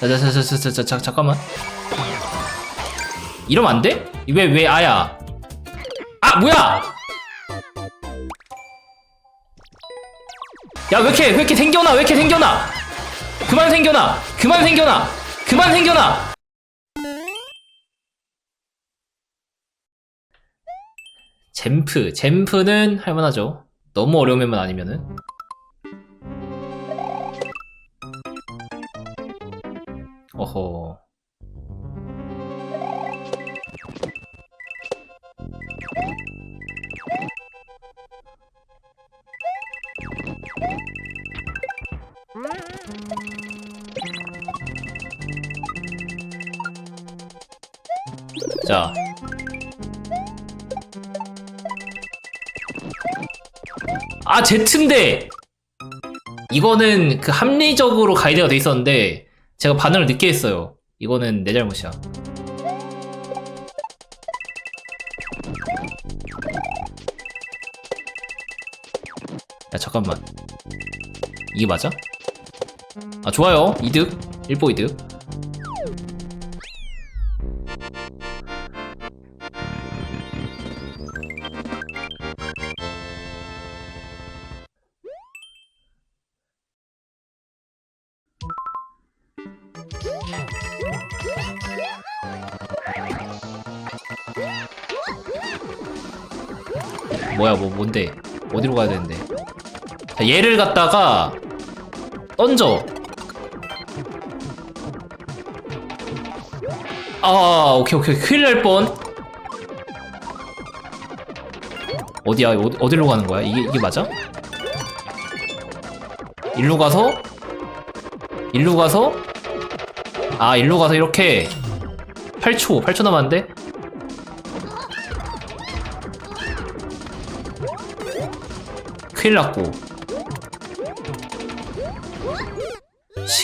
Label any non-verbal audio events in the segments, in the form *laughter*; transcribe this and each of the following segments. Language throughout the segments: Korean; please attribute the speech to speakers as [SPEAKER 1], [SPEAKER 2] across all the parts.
[SPEAKER 1] 자자자자자자 잠깐만. 이러면 안 돼? 왜 왜 아야? 아 뭐야? 야 왜 이렇게 왜 이렇게 생겨나? 왜 이렇게 생겨나? 그만 생겨나. 그만 생겨나. 그만 생겨나. 잼프 잼프는 할만하죠. 너무 어려운 맵만 아니면은 어허 자 아, 제트인데! 이거는 그 합리적으로 가이드가 돼 있었는데, 제가 반응을 늦게 했어요. 이거는 내 잘못이야. 야, 잠깐만. 이게 맞아? 아, 좋아요. 이득. 1보 이득. 갖다가 던져. 아, 오케이, 오케이. 큰일 날 뻔. 어디야? 어디, 어디로 가는 거야? 이게, 이게 맞아? 일로 가서? 일로 가서? 아, 일로 가서 이렇게 8초, 8초 남았는데? 큰일 났고.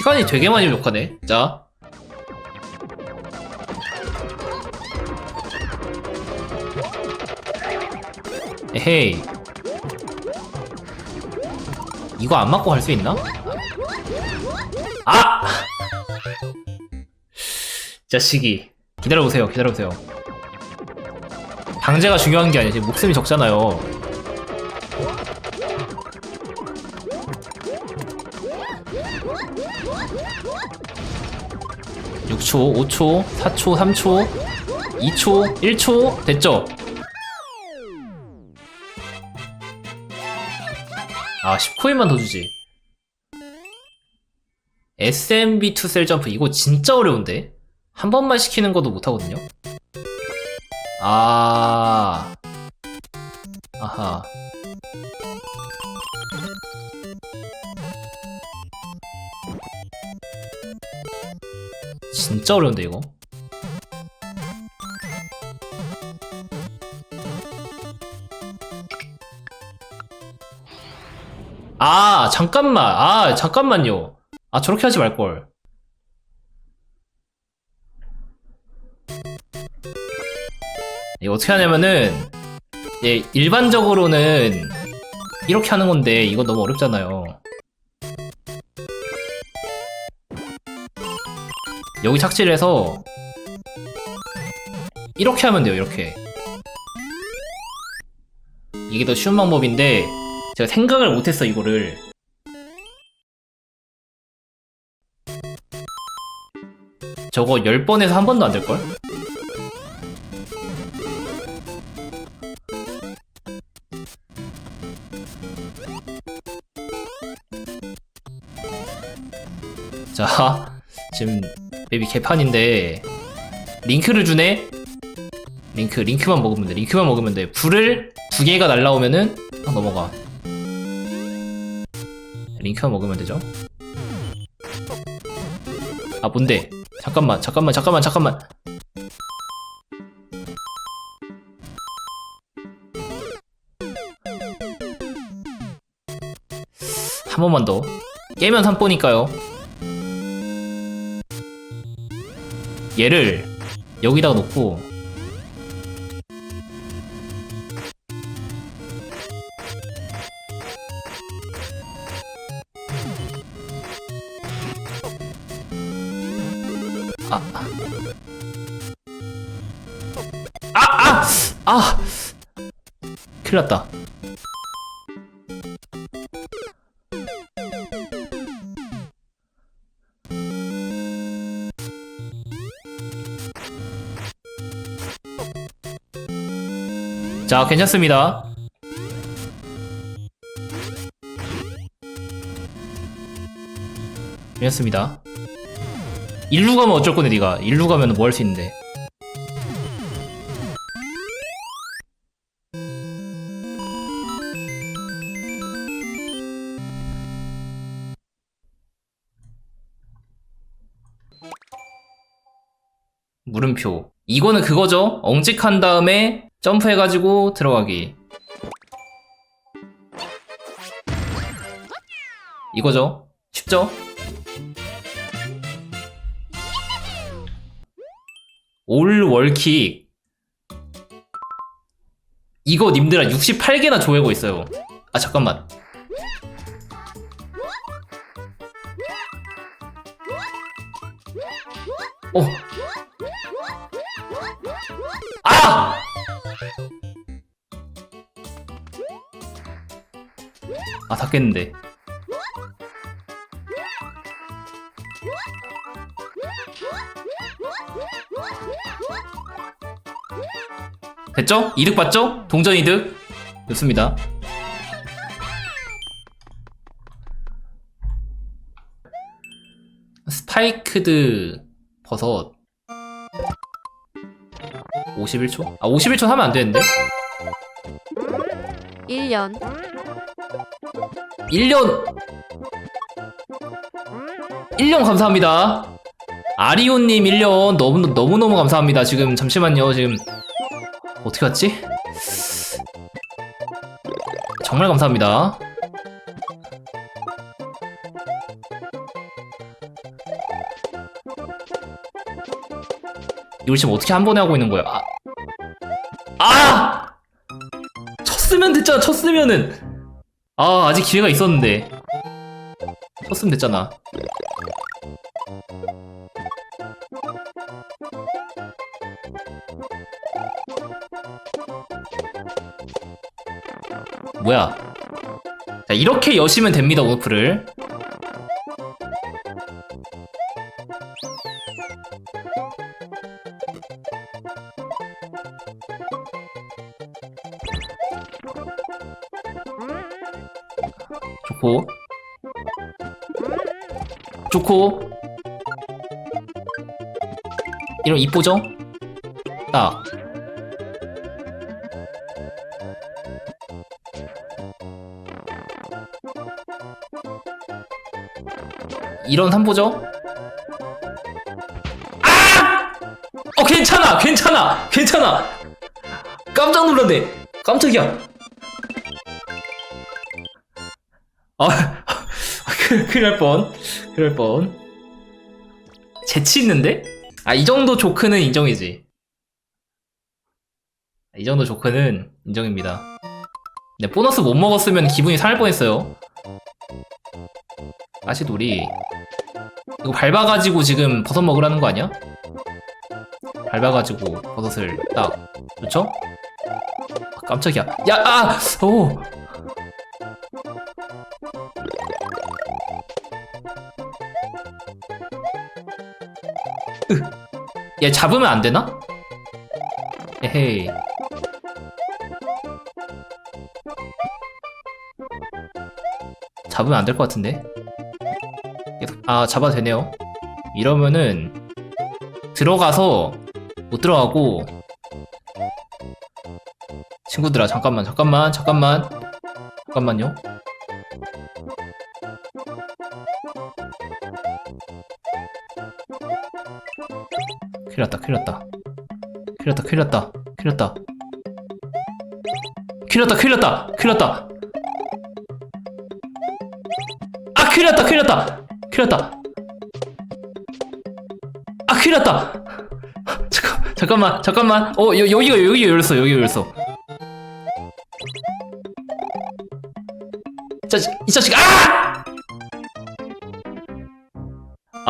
[SPEAKER 1] 시간이 되게 많이 부족하네. 자. 에헤이. 이거 안 맞고 갈 수 있나? 아! 자식이. 기다려보세요, 기다려보세요. 방제가 중요한 게 아니야. 지금 목숨이 적잖아요. 6초, 5초, 4초, 3초, 2초, 1초 됐죠? 아 10코인만 더 주지 SMB2 셀 점프 이거 진짜 어려운데? 한 번만 시키는 것도 못하거든요? 아... 아하 진짜 어려운데 이거? 아 잠깐만. 아 잠깐만요. 아 저렇게 하지 말걸. 이거 어떻게 하냐면은 예, 일반적으로는 이렇게 하는 건데 이건 너무 어렵잖아요 여기 착지를 해서 이렇게 하면 돼요 이렇게 이게 더 쉬운 방법인데 제가 생각을 못했어 이거를 저거 10번에서 한 번도 안 될걸? 자 *laughs* 지금 맵이 개판인데 링크를 주네? 링크 링크만 먹으면 돼. 링크만 먹으면 돼. 불을 두 개가 날라오면은 아, 넘어가. 링크만 먹으면 되죠? 아 뭔데? 잠깐만 잠깐만 잠깐만 잠깐만. 한 번만 더. 깨면 3보니까요 얘를 여기다가 놓고 아. 아, 아, 아. 큰일 났다. 자, 괜찮습니다. 괜찮습니다. 일루 가면 어쩔 건데 네가 일루 가면 뭐 할 수 있는데 물음표 이거는 그거죠 엉직한 다음에 점프해가지고 들어가기 이거죠 쉽죠? 올 월킥 이거 님들아 68개나 조회고 있어요 아 잠깐만 어. 깼는데. 됐죠? 이득 봤죠? 동전 이득. 좋습니다. 스파이크드 버섯 51초? 아 51초 하면 안 되는데?
[SPEAKER 2] 1년
[SPEAKER 1] 1년. 1년 감사합니다. 아리오님 1년 너무 너무너무 감사합니다. 지금 잠시만요. 지금 어떻게 왔지? 정말 감사합니다. 이걸 지금 어떻게 한 번에 하고 있는 거야? 아! 아! 쳤으면 됐잖아 쳤으면은 아 아직 기회가 있었는데. 쳤으면 됐잖아. 뭐야? 자 이렇게 여시면 됩니다 오프를 좋고 좋고 이런 이쁘죠? 딱 이런 삼보죠? 아! 어 괜찮아 괜찮아 괜찮아 깜짝 놀랐네 깜짝이야 그- 날 뻔. 날 뻔. 재치 있는데? 아, 이 정도 조크는 인정이지. 이 정도 조크는 인정입니다. 네, 보너스 못 먹었으면 기분이 상할 뻔했어요. 가시돌이. 이거 밟아가지고 지금 버섯 먹으라는 거 아니야? 밟아가지고 버섯을 딱. 그렇죠? 아, 깜짝이야. 야, 아! 오! 얘 잡으면 안 되나? 에헤이. 잡으면 안 될 것 같은데? 아, 잡아도 되네요. 이러면은, 들어가서, 못 들어가고, 친구들아, 잠깐만, 잠깐만, 잠깐만. 잠깐만요. 큰일 났다, 큰일 났다. 큰일 났다, 큰일 났다, 큰일 났다. 큰일 났다, 큰일 났다, 큰일 났다. 아, 큰일 났다, 큰일 났다, 큰일 났다. 아, 큰일 났다. 잠깐, 잠깐만, 잠깐만. 어, 여, 여기가, 여기가 열렸어, 여기가 열렸어. 자, 이 자식, 아!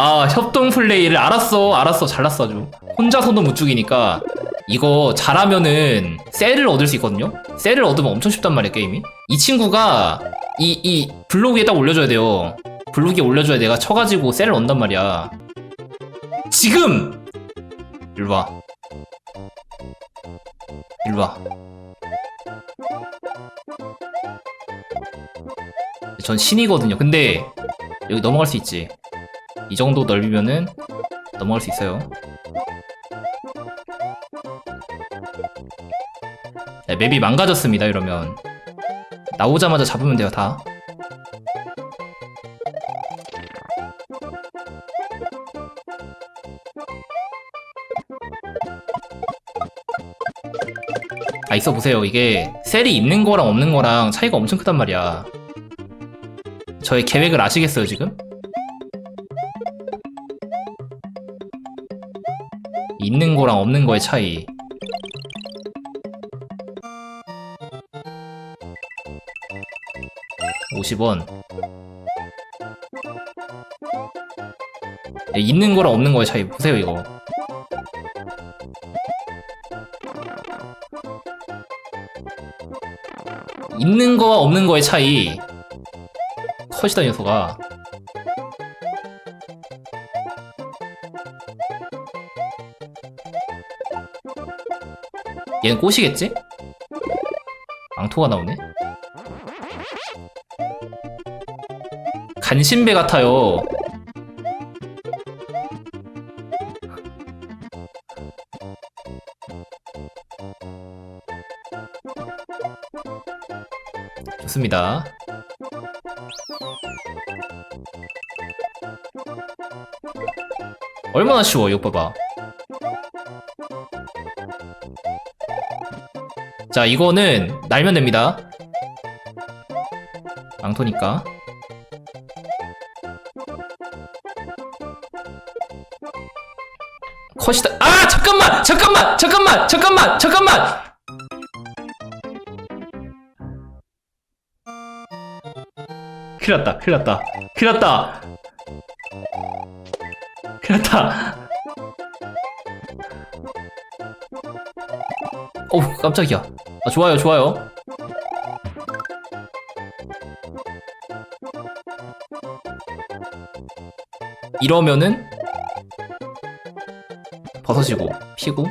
[SPEAKER 1] 아, 아 협동 플레이를 알았어 알았어 잘났어 아주. 혼자서도 못 죽이니까 이거 잘하면은 셀을 얻을 수 있거든요? 셀을 얻으면 엄청 쉽단 말이야 게임이. 이 친구가 이 이 블록 위에 딱 올려줘야 돼요. 블록 위에 올려줘야 내가 쳐가지고 셀을 얻는단 말이야. 지금! 일로와. 일로와. 전 신이거든요. 근데 여기 넘어갈 수 있지 이 정도 넓이면은 넘어갈 수 있어요. 네, 맵이 망가졌습니다. 이러면 나오자마자 잡으면 돼요. 다. 아 있어 보세요. 이게 셀이 있는 거랑 없는 거랑 차이가 엄청 크단 말이야. 저의 계획을 아시겠어요 지금? 있는 거랑 없는 거의 차이. 오십 원. 예, 있는 거랑 없는 거의 차이 보세요 이거. 있는 거와 없는 거의 차이. 이 녀석아. 얘는 꽃이겠지? 앙토가 나오네? 간신배 같아요. 좋습니다. 얼마나 쉬워, 이거 봐봐. 자, 이거는 날면 됩니다. 망토니까. 컷이다. 아, 잠깐만! 잠깐만! 잠깐만! 잠깐만! 잠깐만! 큰일 났다. 큰일 났다. 큰일 났다. 큰일 났다. 어우, 깜짝이야. 아, 좋아요, 좋아요. 이러면은 벗어지고 피고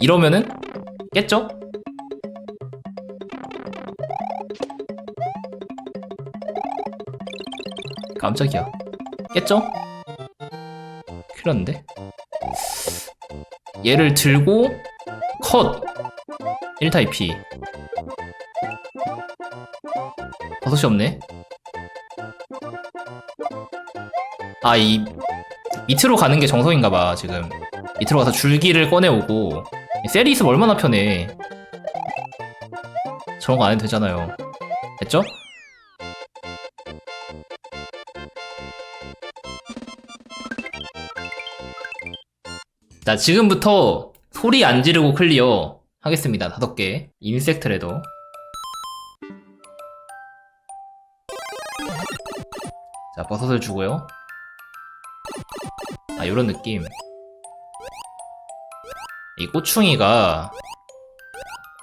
[SPEAKER 1] 이러면은 깼죠? 깜짝이야 깼죠? 났는데? 얘를 들고 컷. 1타입 P 버섯이 없네. 아 이 밑으로 가는 게 정석인가봐 지금. 밑으로 가서 줄기를 꺼내오고. 셀이 있으면 얼마나 편해. 저런 거 안 해도 되잖아요 자, 지금부터 소리 안 지르고 클리어 하겠습니다. 다섯 개. 인섹트래도. 자, 버섯을 주고요. 아, 요런 느낌. 이 꼬충이가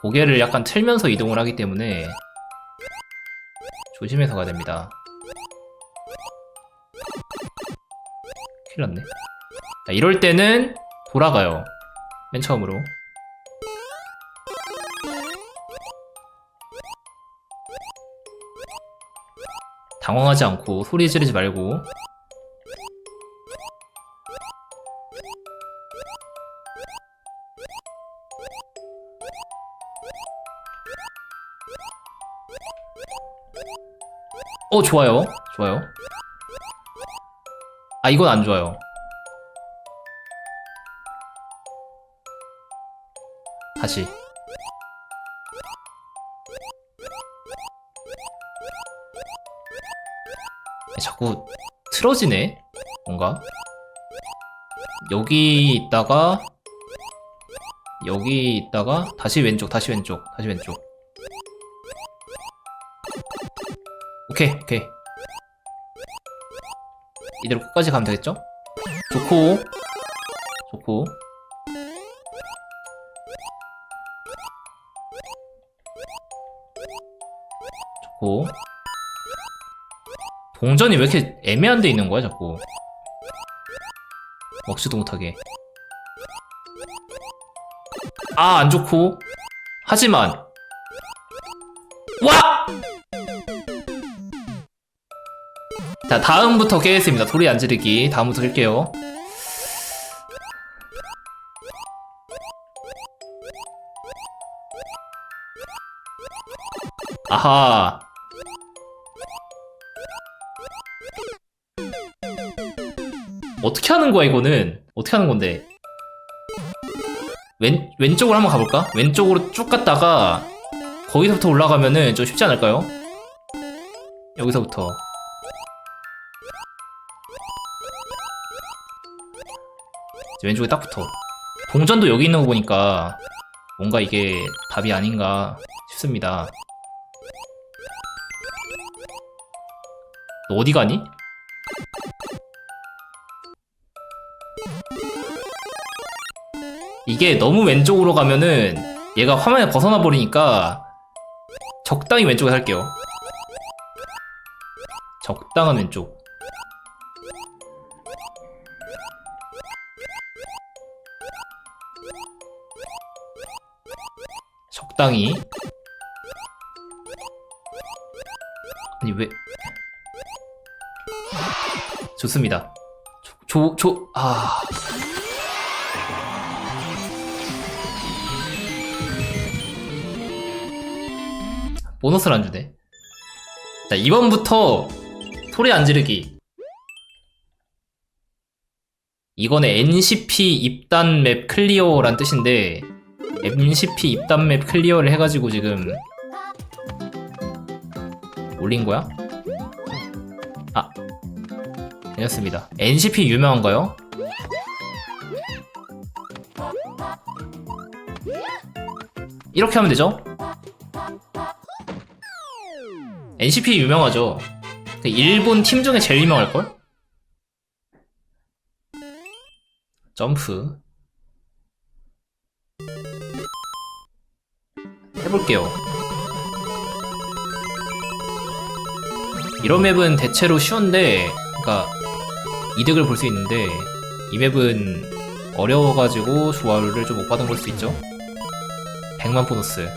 [SPEAKER 1] 고개를 약간 틀면서 이동을 하기 때문에 조심해서 가야 됩니다. 큰일 났네. 자, 이럴 때는 돌아가요. 맨 처음으로. 당황하지 않고 소리 지르지 말고 어 좋아요 좋아요 아 이건 안 좋아요 다시. 자꾸 틀어지네? 뭔가? 여기 있다가 여기 있다가 다시 왼쪽 다시 왼쪽 다시 왼쪽. 오케이 오케이. 이대로 끝까지 가면 되겠죠? 좋고. 좋고 좋고. 동전이 왜 이렇게 애매한 데 있는 거야 자꾸? 먹지도 못하게 아 안 좋고. 하지만. 와! 자 다음부터 깨겠습니다. 소리 안 지르기. 다음부터 깰게요. 아하 어떻게 하는 거야 이거는 어떻게 하는 건데 왼, 왼쪽으로 한번 가볼까? 왼쪽으로 쭉 갔다가 거기서부터 올라가면은 좀 쉽지 않을까요? 여기서부터 왼쪽에 딱 붙어 동전도 여기 있는 거 보니까 뭔가 이게 답이 아닌가 싶습니다 너 어디 가니? 이게 너무 왼쪽으로 가면은 얘가 화면에 벗어나 버리니까 적당히 왼쪽에 할게요. 적당한 왼쪽. 적당히. 아니 왜? 좋습니다. 조, 조, 조, 아. 보너스를 안 주네. 자, 이번부터 소리 안 지르기. 이거는 NCP 입단 맵 클리어란 뜻인데, NCP 입단 맵 클리어를 해가지고 지금 올린 거야? 아, 괜찮습니다. NCP 유명한가요? 이렇게 하면 되죠? NCP 유명하죠. 그 일본 팀 중에 제일 유명할걸? 점프. 해볼게요. 이런 맵은 대체로 쉬운데, 그니까, 이득을 볼 수 있는데, 이 맵은 어려워가지고 조화를 좀 못 받은 걸 수 있죠? 100만 보너스.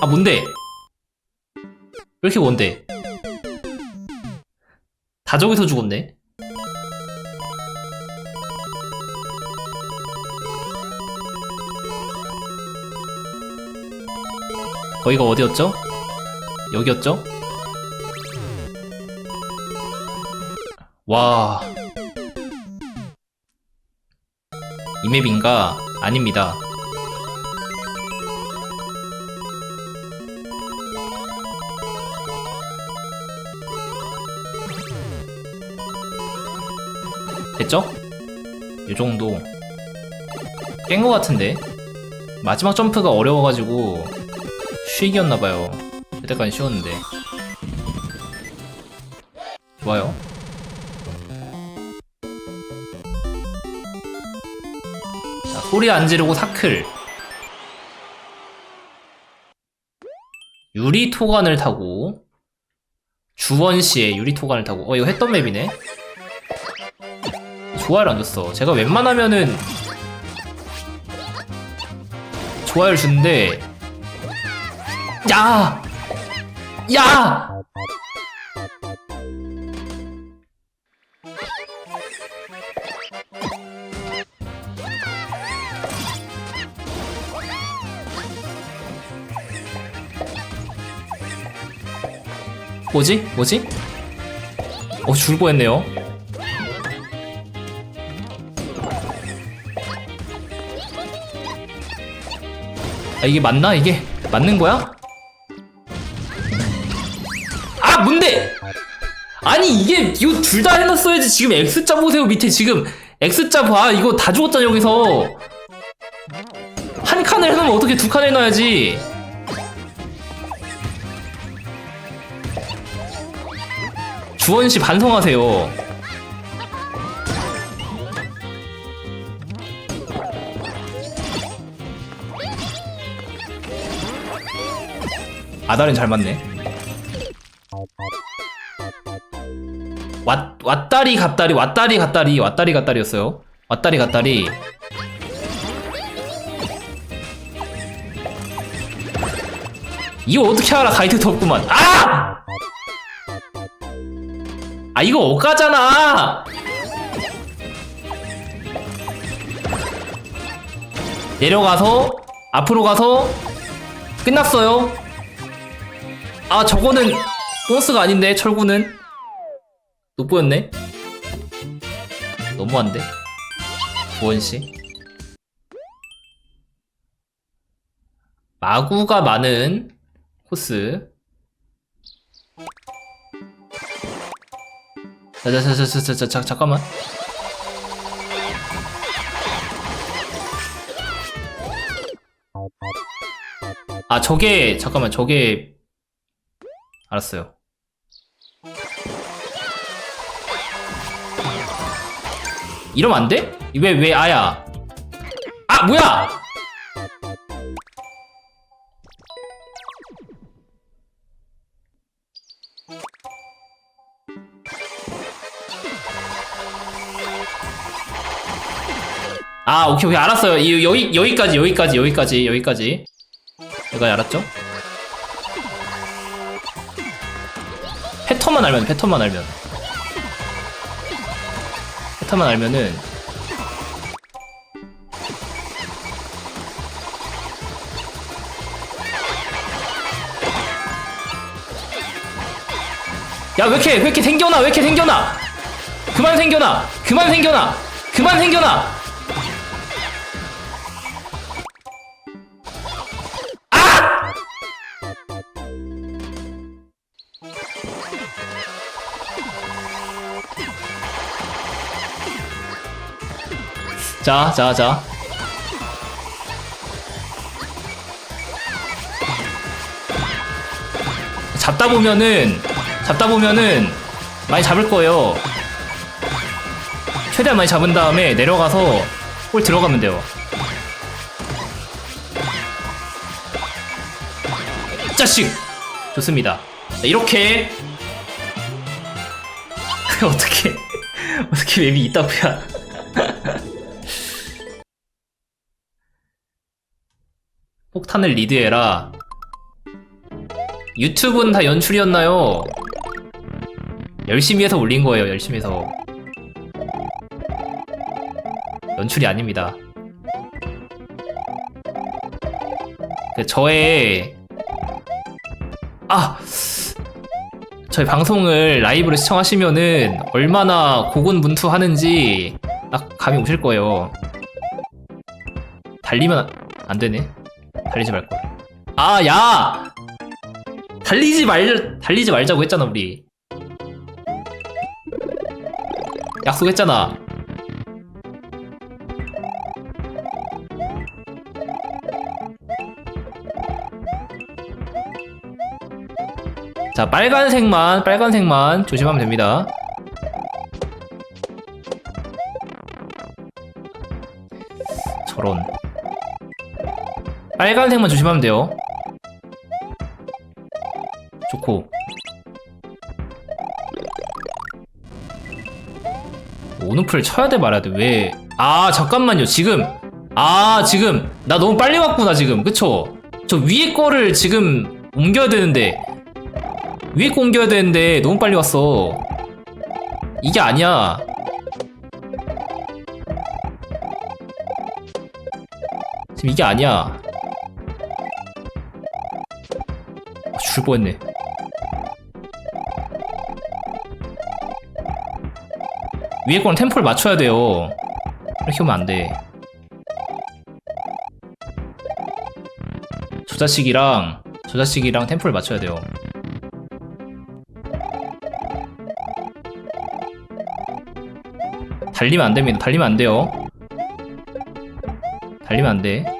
[SPEAKER 1] 아 뭔데? 왜 이렇게 뭔데? 다 저기서 죽었네? 거기가 어디였죠? 여기였죠? 와... 이 맵인가? 아닙니다. 됐죠? 이 정도 깬거 같은데 마지막 점프가 어려워가지고 쉬기였나봐요. 그때까지 쉬웠는데. 좋아요. 자 소리 안 지르고 사클. 유리 토간을 타고 주원시에 유리 토간을 타고. 어 이거 했던 맵이네. 좋아요를 안 줬어. 제가 웬만하면은 좋아요를 주는데 야! 야! 뭐지? 뭐지? 어, 죽을 뻔했네요. 아, 이게 맞나? 이게 맞는 거야? 아, 뭔데? 아니 이게 이거 둘 다 해놨어야지 지금 X자 보세요 밑에 지금. X자 봐. 이거 다 죽었잖아 여기서. 한 칸을 해놓으면 어떻게 두 칸을 해놔야지? 주원씨 반성하세요. 아다른 잘 맞네 왔, 왔다리 갔다리 왔다리 갔다리 왔다리 갔다리였어요. 왔다리 갔다리. 이거 어떻게 알아? 가이드도 없구만. 아! 아 이거 억가잖아. 내려가서 앞으로 가서 끝났어요. 아 저거는 보너스가 아닌데 철구는? 돋보였네? 너무한데? 보원씨? 마구가 많은 코스. 자자자자자자 잠깐만. 아 저게 잠깐만 저게. 알았어요 이러면 안 돼? 왜 왜 아야? 아 뭐야? 아 오케이 오케이. 알았어요. 이, 여기 여기까지 여기까지 여기까지 여기까지. 여기까지 알았죠? 패턴만 알면 패턴만 알면 패턴만 알면은. 야 왜 이렇게 왜 이렇게 생겨나? 왜 이렇게 생겨나? 그만 생겨나. 그만 생겨나. 그만 생겨나 자, 자, 자. 잡다 보면은, 잡다 보면은, 많이 잡을 거예요. 최대한 많이 잡은 다음에 내려가서 홀 들어가면 돼요. 이 자식! 좋습니다. 자, 이렇게. *laughs* 어떻게, *laughs* 어떻게 맵이 있다고야. 폭탄을 리드해라. 유튜브는 다 연출이었나요? 열심히 해서 올린 거예요, 열심히 해서. 연출이 아닙니다. 그 저의 아 저희 방송을 라이브로 시청하시면은 얼마나 고군분투하는지 딱 감이 오실 거예요. 달리면 안- 안 되네. 달리지 말 걸. 아, 야! 달리지 말 달리지 말자고 했잖아, 우리. 약속했잖아. 자, 빨간색만, 빨간색만 조심하면 됩니다. 빨간색만 조심하면 돼요. 좋고. 오는풀 쳐야 돼 말아야 돼. 왜? 아, 잠깐만요. 지금. 아, 지금. 나 너무 빨리 왔구나, 지금. 그쵸? 저 위에 거를 지금 옮겨야 되는데. 위에 거 옮겨야 되는데 너무 빨리 왔어. 이게 아니야. 지금 이게 아니야. 죽을 뻔했네. 위에 거는 템포를 맞춰야 돼요. 이렇게 하면 안돼. 저 자식이랑 저 자식이랑 템포를 맞춰야 돼요. 달리면 안됩니다. 달리면 안돼요. 달리면 안돼.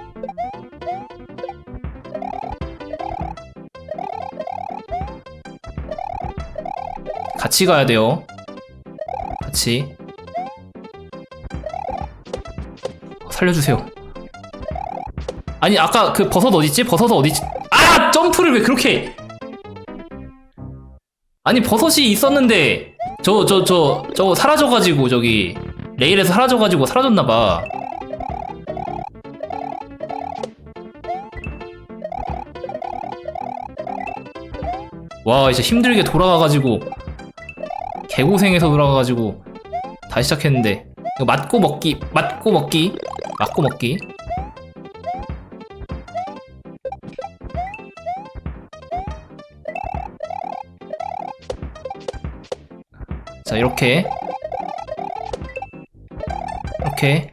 [SPEAKER 1] 같이 가야 돼요. 같이. 살려주세요. 아니 아까 그 버섯 어딨지? 버섯 어딨지? 아 점프를 왜 그렇게? 해? 아니 버섯이 있었는데 저 저 저 저거 사라져가지고 저기 레일에서 사라져가지고 사라졌나봐. 와 이제 힘들게 돌아가가지고 개고생해서 돌아가가지고 다시 시작했는데 이거 맞고 먹기 맞고 먹기 맞고 먹기. 자 이렇게. 이렇게.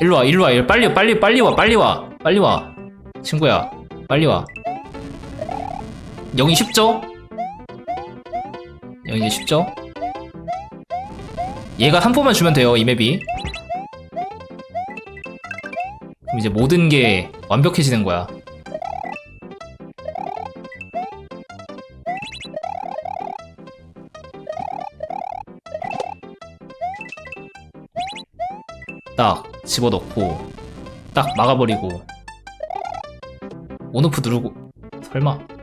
[SPEAKER 1] 일로 와 일로 와 일로 빨리 빨리 빨리 와 빨리 와 빨리 와. 친구야 빨리 와. 영이 쉽죠? 영이 쉽죠? 얘가 3포만 주면 돼요 이 맵이. 그럼 이제 모든 게 완벽해지는 거야. 딱 집어넣고 딱 막아버리고 온오프 누르고 설마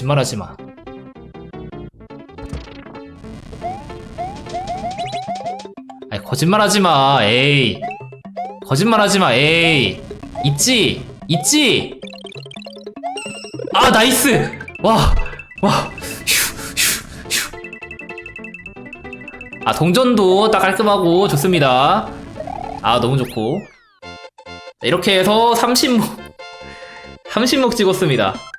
[SPEAKER 1] 거짓말하지 마. 아니 거짓말하지 마. 에이 거짓말하지 마. 에이 있지 있지. 아 나이스. 와 와. 아 동전도 딱 깔끔하고 좋습니다. 아 너무 좋고. 자, 이렇게 해서 30목 30목 찍었습니다.